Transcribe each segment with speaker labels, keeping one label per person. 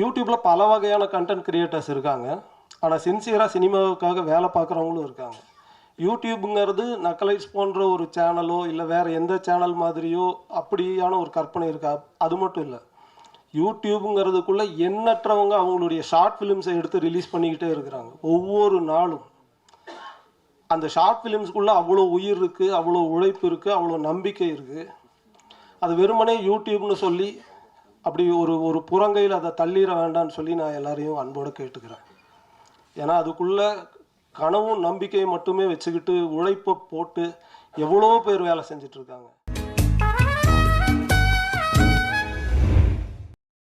Speaker 1: யூடியூப்பில் பல வகையான கண்டென்ட் கிரியேட்டர்ஸ் இருக்காங்க. ஆனால் சின்சியராக சினிமாவுக்காக வேலை பார்க்குறவங்களும் இருக்காங்க. யூடியூப்புங்கிறது நக்கலைட்ஸ் போன்ற ஒரு சேனலோ இல்லை வேறு எந்த சேனல் மாதிரியோ அப்படியான ஒரு கற்பனை இருக்கா? அது மட்டும் இல்லை. யூடியூப்புங்கிறதுக்குள்ளே எண்ணற்றவங்க அவங்களுடைய ஷார்ட் ஃபிலிம்ஸை எடுத்து ரிலீஸ் பண்ணிக்கிட்டே இருக்கிறாங்க. ஒவ்வொரு நாளும். அந்த ஷார்ட் ஃபிலிம்ஸ்குள்ளே அவ்வளோ உயிர் இருக்குது அவ்வளோ உழைப்பு இருக்குது அவ்வளோ நம்பிக்கை இருக்குது அது வெறுமனே யூடியூப்னு சொல்லி அப்படி ஒரு ஒரு புறங்கையில் அதை தள்ளிட வேண்டாம்னு சொல்லி நான் எல்லாரையும் அன்போடு கேட்டுக்கிறேன். ஏன்னா அதுக்குள்ளே கனவும் நம்பிக்கையும் மட்டுமே வச்சுக்கிட்டு உழைப்பை போட்டு எவ்வளோ பேர் வேலை செஞ்சுட்டு இருக்காங்க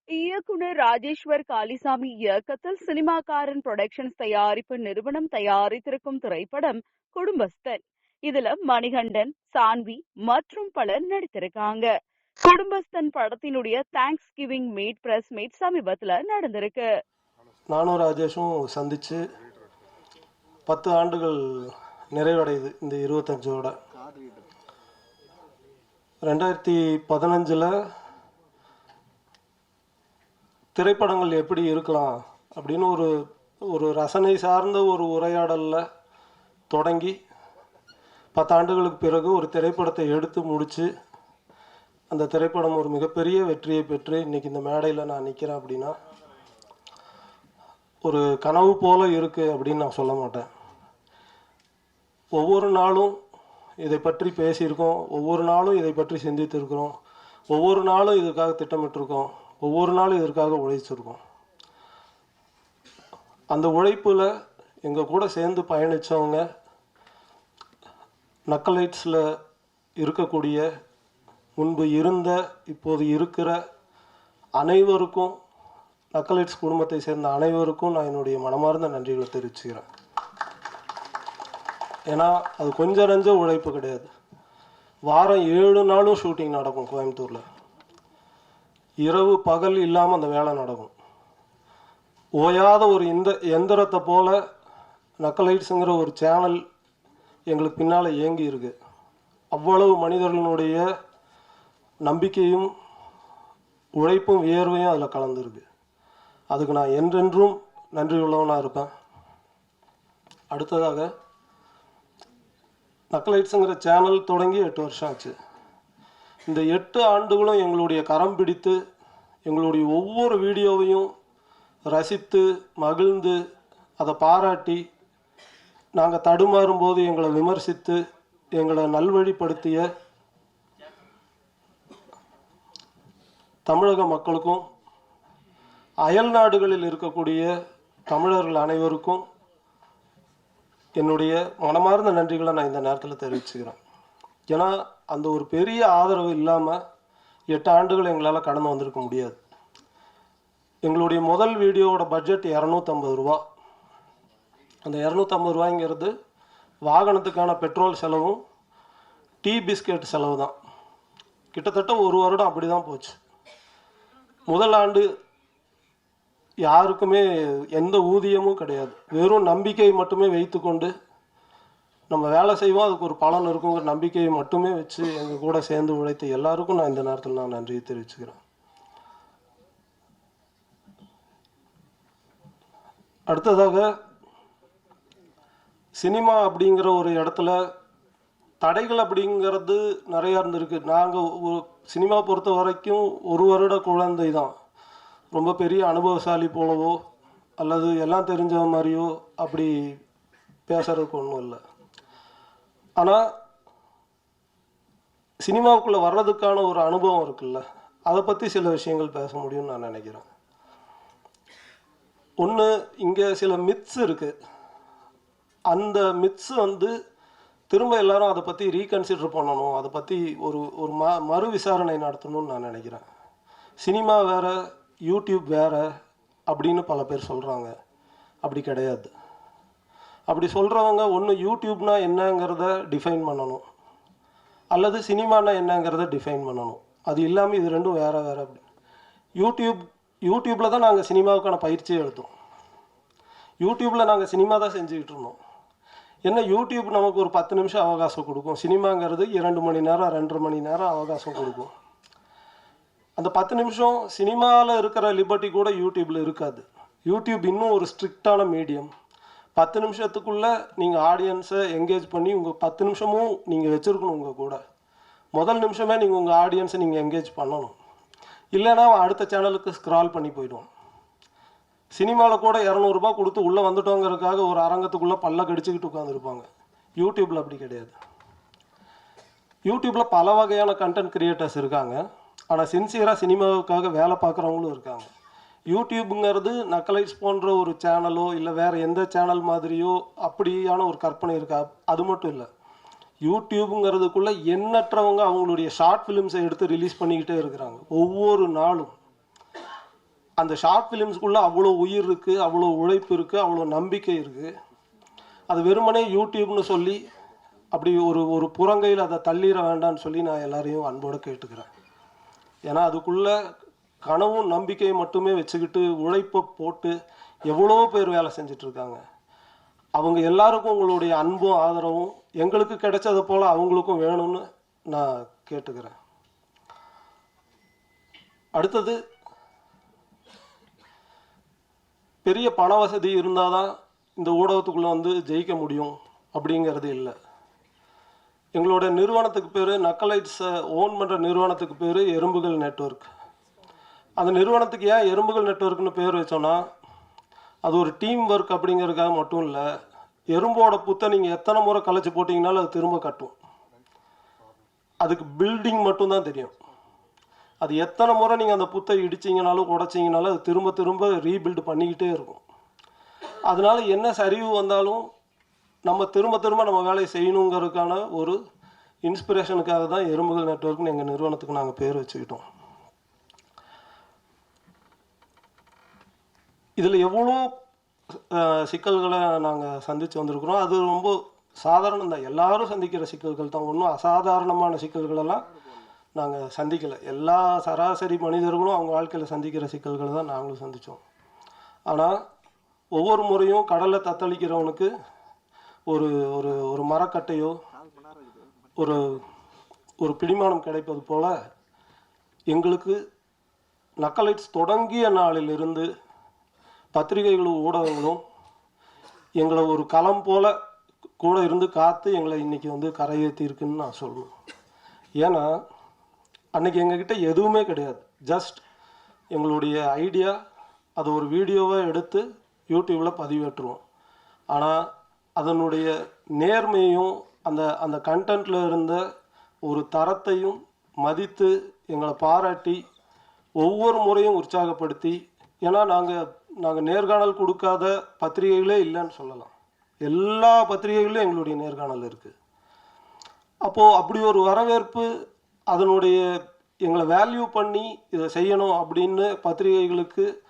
Speaker 2: இயக்குனர் ராஜேஸ்வர் காளிசாமி இயக்கத்தில் சினிமாக்காரன் புரொடக்ஷன்ஸ் தயாரிப்பு நிறுவனம் தயாரித்திருக்கும் திரைப்படம் குடும்பஸ்தன். இதுல மணிகண்டன் சான்வி மற்றும் பலர் நடித்திருக்காங்க. குடும்பஸ்தன் படத்தினுடைய thanks giving meet press meet சமீபத்தில் நடந்திருக்கு.
Speaker 1: நானும் ராஜேஷும் சந்தித்து பத்து ஆண்டுகள் நிறைவடையுது இந்த இருபத்தஞ்சோட. ரெண்டாயிரத்தி பதினஞ்சில் திரைப்படங்கள் எப்படி இருக்கலாம் அப்படின்னு ஒரு ஒரு ரசனை சார்ந்த ஒரு உரையாடலில் தொடங்கி பத்தாண்டுகளுக்கு பிறகு ஒரு திரைப்படத்தை எடுத்து முடித்து அந்த திரைப்படம் ஒரு மிகப்பெரிய வெற்றியை பெற்று இன்றைக்கி இந்த மேடையில் நான் நிற்கிறேன் அப்படின்னா ஒரு கனவு போல இருக்குது அப்படின்னு நான் சொல்ல மாட்டேன். ஒவ்வொரு நாளும் இதை பற்றி பேசியிருக்கோம் ஒவ்வொரு நாளும் இதை பற்றி சிந்தித்திருக்கிறோம் ஒவ்வொரு நாளும் இதற்காக திட்டமிட்டிருக்கோம் ஒவ்வொரு நாளும் இதற்காக உழைச்சிருக்கோம். அந்த உழைப்பில் எங்கள் கூட சேர்ந்து பயணித்தவங்க நக்கலைட்ஸில் இருக்கக்கூடிய முன்பு இருந்த இப்போது இருக்கிற அனைவருக்கும் நக்கலைட்ஸ் குடும்பத்தை சேர்ந்த அனைவருக்கும் நான் என்னுடைய மனமார்ந்த நன்றிகளை தெரிவிச்சுக்கிறேன். ஏன்னா அது கொஞ்சம் நஞ்ச உழைப்பு கிடையாது. வாரம் ஏழு நாளும் ஷூட்டிங் நடக்கும் கோயம்புத்தூரில். இரவு பகல் இல்லாமல் அந்த வேலை நடக்கும். ஓயாத ஒரு இந்த எந்திரத்தை போல் நக்கலைட்ஸுங்கிற ஒரு சேனல் எங்களுக்கு பின்னால் இயங்கி இருக்குது அவ்வளவு மனிதர்களுடைய நம்பிக்கையும் உழைப்பும் வியர்வையும் அதில் கலந்துருக்கு. அதுக்கு நான் என்றென்றும் நன்றி உள்ளவனாக இருப்பேன். அடுத்ததாக நக்கலைட்ஸுங்கிற சேனல் தொடங்கி எட்டு வருஷம் ஆச்சு. இந்த எட்டு ஆண்டுகளும் எங்களுடைய கரம் பிடித்து எங்களுடைய ஒவ்வொரு வீடியோவையும் ரசித்து மகிழ்ந்து அதை பாராட்டி நாங்கள் தடுமாறும்போது எங்களை விமர்சித்து எங்களை நல்வழிப்படுத்திய தமிழக மக்களுக்கும் அயல் நாடுகளில் இருக்கக்கூடிய தமிழர்கள் அனைவருக்கும் என்னுடைய மனமார்ந்த நன்றிகளை நான் இந்த நேரத்தில் தெரிவிச்சுக்கிறேன். ஏன்னா அந்த ஒரு பெரிய ஆதரவு இல்லாமல் எட்டு ஆண்டுகள் எங்களால் கடந்து வந்திருக்க முடியாது. எங்களுடைய முதல் வீடியோவோட பட்ஜெட் இரநூத்தம்பது ரூபா. அந்த இரநூத்தம்பது ரூபாய்ங்கிறது வாகனத்துக்கான பெட்ரோல் செலவும் டீ பிஸ்கெட் செலவு தான் கிட்டத்தட்ட ஒரு வருடம் அப்படி தான் போச்சு. முதல் ஆண்டு யாருக்குமே எந்த ஊதியமும் கிடையாது. வெறும் நம்பிக்கை மட்டுமே வைத்துக்கொண்டு நம்ம வேலை செய்வோம். அதுக்கு ஒரு பலன் இருக்குங்கிற நம்பிக்கையை மட்டுமே வச்சு எங்கள் கூட சேர்ந்து உழைத்த எல்லாருக்கும் நான் இந்த நேரத்தில் நான் நன்றியை தெரிவிச்சுக்கிறேன். அடுத்ததாக சினிமா அப்படிங்கிற ஒரு இடத்துல தடைகள் அப்படிங்கிறது நிறையா இருந்திருக்கு. நாங்கள் ஒரு சினிமா பொறுத்த வரைக்கும் ஒரு வருட குழந்தை தான். ரொம்ப பெரிய அனுபவசாலி போலவோ அல்லது எல்லாம் தெரிஞ்ச மாதிரியோ அப்படி பேசுறதுக்கு ஒன்றும் இல்லை. ஆனால் சினிமாவுக்குள்ளே வர்றதுக்கான ஒரு அனுபவம் இருக்குல்ல. அதை பற்றி சில விஷயங்கள் பேச முடியும்னு நான் நினைக்கிறேன். ஒன்று இங்கே சில மித்ஸ் இருக்குது அந்த மித்ஸ் வந்து திரும்ப எல்லாரும் அதை பற்றி ரீகன்சிடர் பண்ணணும். அதை பற்றி ஒரு ஒரு ம மறு விசாரணை நடத்தணும்னு நான் நினைக்கிறேன். சினிமா வேறு யூடியூப் வேறு அப்படின்னு பல பேர் சொல்கிறாங்க அப்படி கிடையாது. அப்படி சொல்கிறவங்க ஒன்று யூடியூப்னா என்னங்கிறத டிஃபைன் பண்ணணும். அல்லது சினிமானா என்னங்கிறத டிஃபைன் பண்ணணும். அது இல்லாமல் இது ரெண்டும் வேறு வேறு அப்படி. யூடியூப் யூடியூப்பில் தான் நாங்கள் சினிமாவுக்கான பயிற்சியை எடுத்தோம். யூடியூப்பில் நாங்கள் சினிமா தான் செஞ்சுக்கிட்டு இருந்தோம். என்ன யூடியூப் நமக்கு ஒரு பத்து நிமிஷம் அவகாசம் கொடுக்கும். சினிமாங்கிறது இரண்டு மணி நேரம் ரெண்டரை மணி நேரம் அவகாசம் கொடுக்கும். அந்த பத்து நிமிஷம் சினிமாவில் இருக்கிற லிபர்ட்டி கூட யூடியூப்பில் இருக்காது. யூடியூப் இன்னும் ஒரு ஸ்ட்ரிக்டான மீடியம் பத்து நிமிஷத்துக்குள்ளே நீங்கள் ஆடியன்ஸை என்கேஜ் பண்ணி உங்கள் பத்து நிமிஷமும் நீங்கள் வச்சுருக்கணும் உங்கள் கூட. முதல் நிமிஷமே நீங்கள் உங்கள் ஆடியன்ஸை நீங்கள் என்கேஜ் பண்ணணும். இல்லைன்னா அடுத்த சேனலுக்கு ஸ்க்ரால் பண்ணி போயிடுவான் சினிமாவில் கூட இரநூறுபா கொடுத்து உள்ளே வந்துட்டோங்கிறதுக்காக ஒரு அரங்கத்துக்குள்ளே பல்ல கடிச்சுக்கிட்டு உட்காந்துருப்பாங்க யூடியூப்பில் அப்படி கிடையாது. யூடியூப்பில் பல வகையான கண்டென்ட் கிரியேட்டர்ஸ் இருக்காங்க. ஆனால் சின்சியராக சினிமாவுக்காக வேலை பார்க்குறவங்களும் இருக்காங்க. யூடியூப்புங்கிறது நக்கலைட்ஸ் போன்ற ஒரு சேனலோ இல்லை வேறு எந்த சேனல் மாதிரியோ அப்படியான ஒரு கற்பனை இருக்கா? அது மட்டும் இல்லை. யூடியூப்புங்கிறதுக்குள்ளே எண்ணற்றவங்க அவங்களுடைய ஷார்ட் ஃபிலிம்ஸை எடுத்து ரிலீஸ் பண்ணிக்கிட்டே இருக்கிறாங்க. ஒவ்வொரு நாளும். அந்த ஷார்ட் ஃபிலிம்ஸ்க்குள்ளே அவ்வளோ உயிர் இருக்குது அவ்வளோ உழைப்பு இருக்குது அவ்வளோ நம்பிக்கை இருக்குது அது வெறுமனே யூடியூப்னு சொல்லி அப்படி ஒரு ஒரு புறங்கையில் அதை தள்ளிட வேண்டாம்னு சொல்லி நான் எல்லாரையும் அன்போடு கேட்டுக்கிறேன். ஏன்னா அதுக்குள்ளே கனவும் நம்பிக்கையை மட்டுமே வச்சுக்கிட்டு உழைப்பை போட்டு எவ்வளோ பேர் வேலை செஞ்சிட்ருக்காங்க அவங்க எல்லாருக்கும் உங்களுடைய அன்பும் ஆதரவும் எங்களுக்கு கிடைச்சது போல் அவங்களுக்கும் வேணும்னு நான் கேட்டுக்கிறேன். அடுத்தது பெரிய பண வசதி இருந்தால் தான் இந்த ஊடகத்துக்குள்ளே வந்து ஜெயிக்க முடியும் அப்படிங்கிறது இல்லை. எங்களோட நிறுவனத்துக்கு பேர் நக்கலைட்ஸை ஓன் பண்ணுற நிறுவனத்துக்கு பேர் எறும்புகள் நெட்வொர்க். அந்த நிறுவனத்துக்கு ஏன் எறும்புகள் நெட்வொர்க்னு பேர் வச்சோன்னா அது ஒரு டீம் ஒர்க் அப்படிங்கிறதுக்காக மட்டும் இல்லை எறும்போட புத்தை நீங்கள் எத்தனை முறை கலைச்சி போட்டிங்கனாலும் அது திரும்ப கட்டும். அதுக்கு பில்டிங் மட்டும்தான் தெரியும். அது எத்தனை முறை நீங்கள் அந்த புத்தை இடிச்சிங்கனாலும் உடைச்சிங்கனாலும் அது திரும்ப திரும்ப ரீபில்டு பண்ணிக்கிட்டே இருக்கும். அதனால என்ன சரிவு வந்தாலும் நம்ம திரும்ப திரும்ப நம்ம வேலையை செய்யணுங்கிறதுக்கான ஒரு இன்ஸ்பிரேஷனுக்காக தான் எறும்புகள் நெட்வொர்க்னு எங்கள் நிறுவனத்துக்கு நாங்கள் பேர் வச்சுக்கிட்டோம். இதில் எவ்வளோ சிக்கல்களை நாங்கள் சந்தித்து வந்திருக்கிறோம். அது ரொம்ப சாதாரணம் தான் எல்லாரும் சந்திக்கிற சிக்கல்கள் தான். ஒன்றும் அசாதாரணமான சிக்கல்களெல்லாம் நாங்கள் சந்திக்கலை. எல்லா சராசரி மனிதர்களும் அவங்க வாழ்க்கையில் சந்திக்கிற சிக்கல்களை தான் நாங்களும் சந்தித்தோம் ஆனால் ஒவ்வொரு முறையும் கடலை தத்தளிக்கிறவனுக்கு ஒரு ஒரு ஒரு மரக்கட்டையோ ஒரு ஒரு பிடிமானம் கிடைப்பது போல் எங்களுக்கு நக்கலைட்ஸ் தொடங்கிய நாளிலிருந்து பத்திரிகைகளும் ஊடகங்களும் எங்களை ஒரு களம் போல் கூட இருந்து காத்து எங்களை இன்றைக்கி வந்து கரையேற்றிருக்குன்னு நான் சொல்லணும் ஏன்னா அன்றைக்கி எங்ககிட்ட எதுவுமே கிடையாது. ஜஸ்ட் எங்களுடைய ஐடியா அது ஒரு வீடியோவாக எடுத்து யூடியூப்பில் பதிவேற்றுவோம். ஆனால் அதனுடைய நேர்மையும் அந்த அந்த கண்டென்ட்ல இருந்த ஒரு தரத்தையும் மதித்து எங்களை பாராட்டி ஒவ்வொரு முறையும் உற்சாகப்படுத்தி ஏன்னா நாங்கள் நாங்கள் நேர்காணல் கொடுக்காத பத்திரிகைகளே இல்லைன்னு சொல்லலாம். எல்லா பத்திரிகைகளிலும் எங்களுடைய நேர்காணல் இருக்குது அப்போது அப்படி ஒரு வரவேற்பு அதனுடைய எங்களை வேல்யூ பண்ணி இதை செய்யணும் அப்படின்னு பத்திரிகைகளுக்கு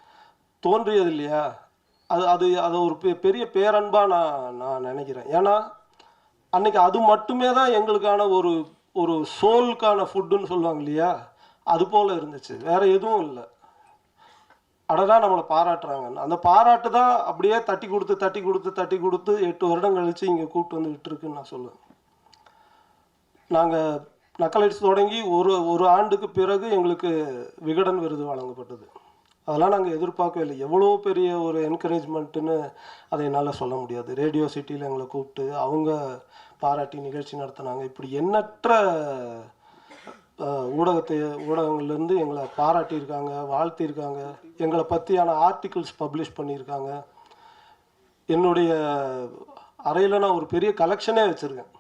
Speaker 1: தோன்றியது இல்லையா அது அது அதை ஒரு பெ- பெரிய பேரன்பாக நான் நான் நினைக்கிறேன். ஏன்னா அன்னைக்கு அது மட்டுமே தான் எங்களுக்கான ஒரு ஒரு சோலுக்கான ஃபுட்டுன்னு சொல்லுவாங்க இல்லையா? அது போல் இருந்துச்சு. வேற எதுவும் இல்லை. அடடா நம்மளை பாராட்டுறாங்கன்னு. அந்த பாராட்டு தான் அப்படியே தட்டி கொடுத்து தட்டி கொடுத்து தட்டி கொடுத்து எட்டு வருடம் கழித்து இங்கே கூப்பிட்டு வந்து விட்டுருக்குன்னு நான் சொல்லுவேன். நாங்கள் நக்கலைட்ஸ் தொடங்கி ஒரு ஒரு ஆண்டுக்கு பிறகு எங்களுக்கு விகடன் விருது வழங்கப்பட்டது. அதெல்லாம் நாங்கள் எதிர்பார்க்கவே இல்லை. எவ்வளோ பெரிய ஒரு என்கரேஜ்மெண்ட்டுன்னு அதை என்னால் சொல்ல முடியாது. ரேடியோ சிட்டியில் எங்களை கூப்பிட்டு அவங்க பாராட்டி நிகழ்ச்சி நடத்தினாங்க. இப்படி எண்ணற்ற ஊடகத்தை ஊடகங்கள்லேருந்து எங்களை பாராட்டியிருக்காங்க வாழ்த்தியிருக்காங்க. எங்களை பற்றியான ஆர்டிகிள்ஸ் பப்ளிஷ் பண்ணியிருக்காங்க. என்னுடைய அறையில் நான் ஒரு பெரிய கலெக்ஷனே வச்சுருக்கேன்.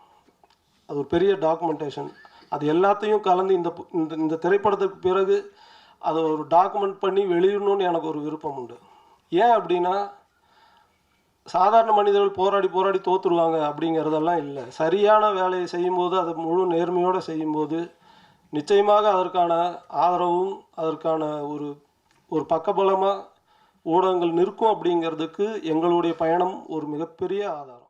Speaker 1: அது ஒரு பெரிய டாக்குமெண்டேஷன் அது எல்லாத்தையும் கலந்து இந்த இந்த இந்த திரைப்படத்துக்கு பிறகு அதை ஒரு டாக்குமெண்ட் பண்ணி வெளியிடணும்னு எனக்கு ஒரு விருப்பம் உண்டு. ஏன் அப்படின்னா சாதாரண மனிதர்கள் போராடி போராடி தோற்றுடுவாங்க அப்படிங்கிறதெல்லாம் இல்லை. சரியான வேலையை செய்யும்போது அதை முழு நேர்மையோடு செய்யும்போது நிச்சயமாக அதற்கான ஆதரவும் அதற்கான ஒரு ஒரு பக்கபலமாக ஊடகங்கள் நிற்கும் அப்படிங்கிறதுக்கு எங்களுடைய பயணம் ஒரு மிகப்பெரிய ஆதாரம்.